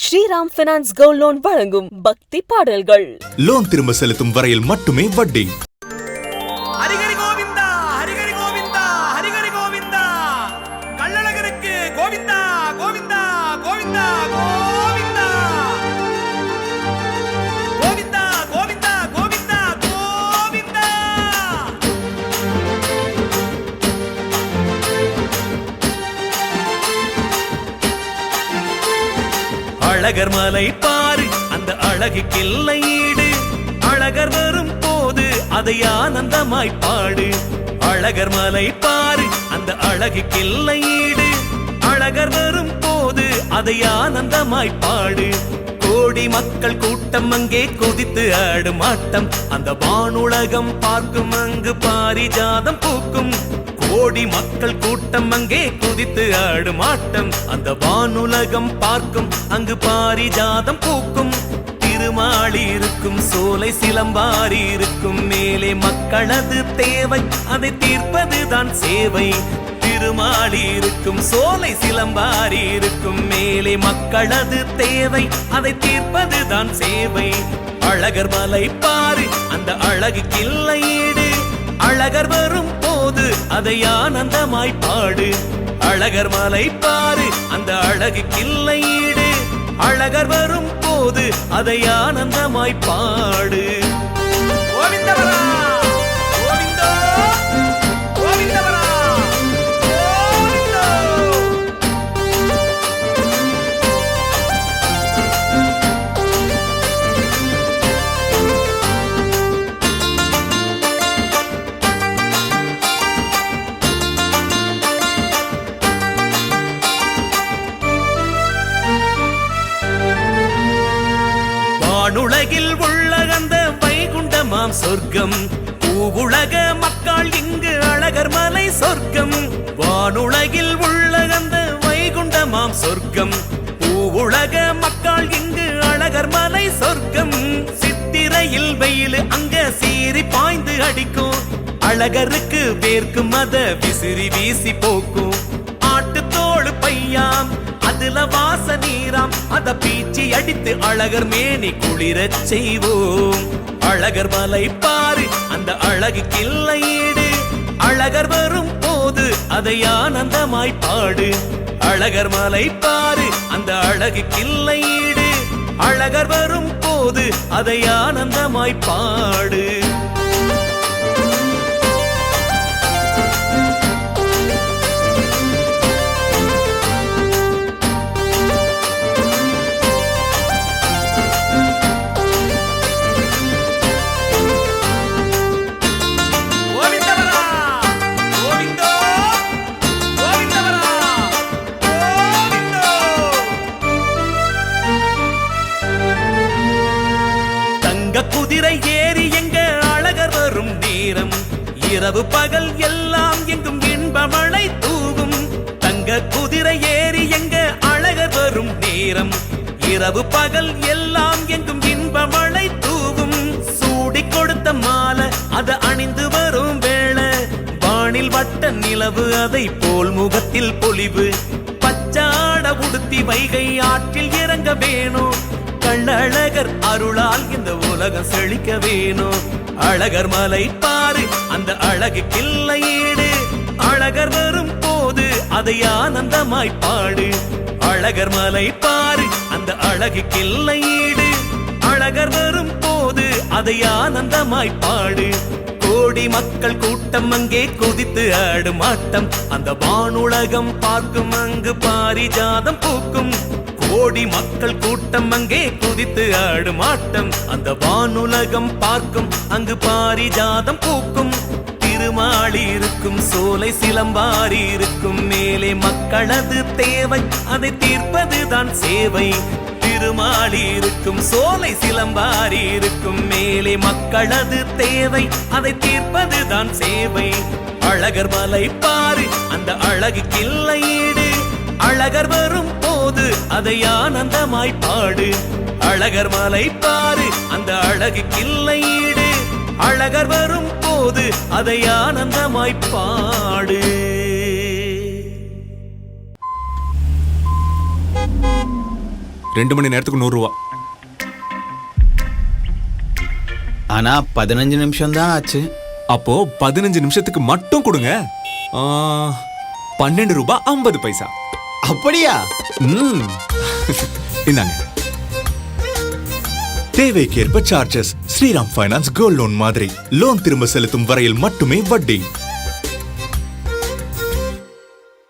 Sriram finance gold loan வழங்கும் பக்தி பாடல்கள். லோன் திரும்ப செலுத்தும் வரையில் மட்டுமே வட்டி. ஹரிஹரி கோவிந்தா. அழகர் மலை பாரு அந்த அழகுக்கு இல்லை ஈடு அழகர் வரும் போது அதை ஆனந்தமாய் பாடு. அழகர் மலை பாரு அந்த அழகுக்கு ஈடு அழகர் வரும் போது அதை ஆனந்தமாய் பாடு. கோடி மக்கள் கூட்டம் அங்கே கொதித்து ஆடும் ஆட்டம். அந்த வானுலகம் பார்க்கும் அங்கு பாரிஜாதம் பூக்கும். கோடி மக்கள் கூட்டம் அங்கே குதித்து ஆடும் ஆட்டம். அந்த வானுலகம் பார்க்கும் அங்கு பாரிஜாதம் பூக்கும். திருமாளி இருக்கும் சோலை சிலம்பாரி இருக்கும். மேலே மக்களது தேவை அதை தீர்ப்பதுதான் சேவை. திருமாளி இருக்கும் சோலை சிலம்பாரி இருக்கும். மேலே மக்களது தேவை அதை தீர்ப்பதுதான் சேவை. அழகர் மலை பாரு அந்த அழகு கிள்ளையீடு அழகர் வரும் போது அதை ஆனந்தமாய் பாடு. அழகர் மலை பாரு அந்த அழகு கிள்ளையீடு அழகர் வரும் போது அதை ஆனந்தமாய் பாடு. கோவிந்தவரா! வானுலகில் உள்ள அந்த வைகுண்டமாம் சொர்க்கம். பூவுலக மக்கள் இங்கு அழகர் மலை சொர்க்கம். வானுலகில் உள்ள அந்த வைகுண்டமாம் சொர்க்கம். பூவுலக மக்கள் இங்கு அழகர் மலை சொர்க்கம். சித்திரையில் வெயில் அங்க சீறி பாய்ந்து அடிக்கும். அழகருக்கு வேர்க்கும் மத விசிறி வீசி போக்கும். ஆட்டுத்தோடு பையாம் அதுல வாச நீராம் அத பீச்சி அடித்து அழகர் மேனி குளிரச் செய்வோம். அழகர் மலை பாரு அந்த அழகு கிள்ளையீடு அழகர் வரும் போது அதை ஆனந்தமாய் பாடு. அழகர் மலை பாரு அந்த அழகு கிள்ளையீடு அழகர் வரும் போது அதை ஆனந்தமாய் பாடு. தங்க குதிரை ஏறி எங்க அழகர் வரும் நேரம்? இரவு பகல் எல்லாம் எங்கும் இன்பமழை தூவும். தங்க குதிரை ஏறி எங்க அழகர் வரும் நேரம்? இரவு பகல் எல்லாம் எங்கும் இன்பமழை தூவும். சூடி கொடுத்த மாலை அத அணிந்து வரும் வேளை. வானில் வட்ட நிலவு அதை போல் முகத்தில் பொலிவு. பச்சாட உடுத்தி வைகை ஆற்றில் இறங்க வேணும். கள்ளழகர் அருளால் இந்த உலகம் செழிக்க வேணும். அழகர் மலை பாரு அந்த அழகு கிள்ளையீடு அழகர் வரும் போது அதை ஆனந்தமாய் பாடு. அழகர் மலை பாரு அந்த அழகு கிள்ளையீடு அழகர் வரும் போது அதை ஆனந்தமாய் பாடு. கோடி மக்கள் கூட்டம் அங்கே குதித்து ஆடும் ஆட்டம். அந்த வானுலகம் பார்க்கும் அங்கு பாரிஜாதம் பூக்கும். கோடி மக்கள் கூட்டம் அங்கே குதித்து ஆடும் ஆட்டம். அந்த வானுலகம் பார்க்கும் அங்கு பாரிஜாதம் பூக்கும். திருமாளி இருக்கும் சோலை சிலம்பாரி இருக்கும். மேலே மக்களது தேவை அதை தீர்ப்பதுதான் சேவை. திருமாளி இருக்கும் சோலை சிலம்பாரி இருக்கும். மேலே மக்களது தேவை அதை தீர்ப்பதுதான் சேவை. அழகர் மலை பாரு அந்த அழகு கிள்ளையீடு அழகர் வரும் போது அதை ஆனந்தமாய் பாடு. அழகர் மலை பாரு அந்த அழகு கிள்ளையீடு அழகர் வரும் போது அதை ஆனந்தமாய் பாடு. ரெண்டு மணி நேரத்துக்கு நூறு ரூபா. ஆனா பதினஞ்சு நிமிஷம் தான் ஆச்சு. அப்போ பதினஞ்சு நிமிஷத்துக்கு மட்டும் கொடுங்க. பன்னெண்டு ரூபாய் ஐம்பது பைசா. அப்படியா? ம். இந்தாங்க. தேவைக்கேற்ப charges Sriram finance gold loan மாதிரி. லோன் திரும்ப செலுத்தும் வரையில் மட்டுமே வட்டி.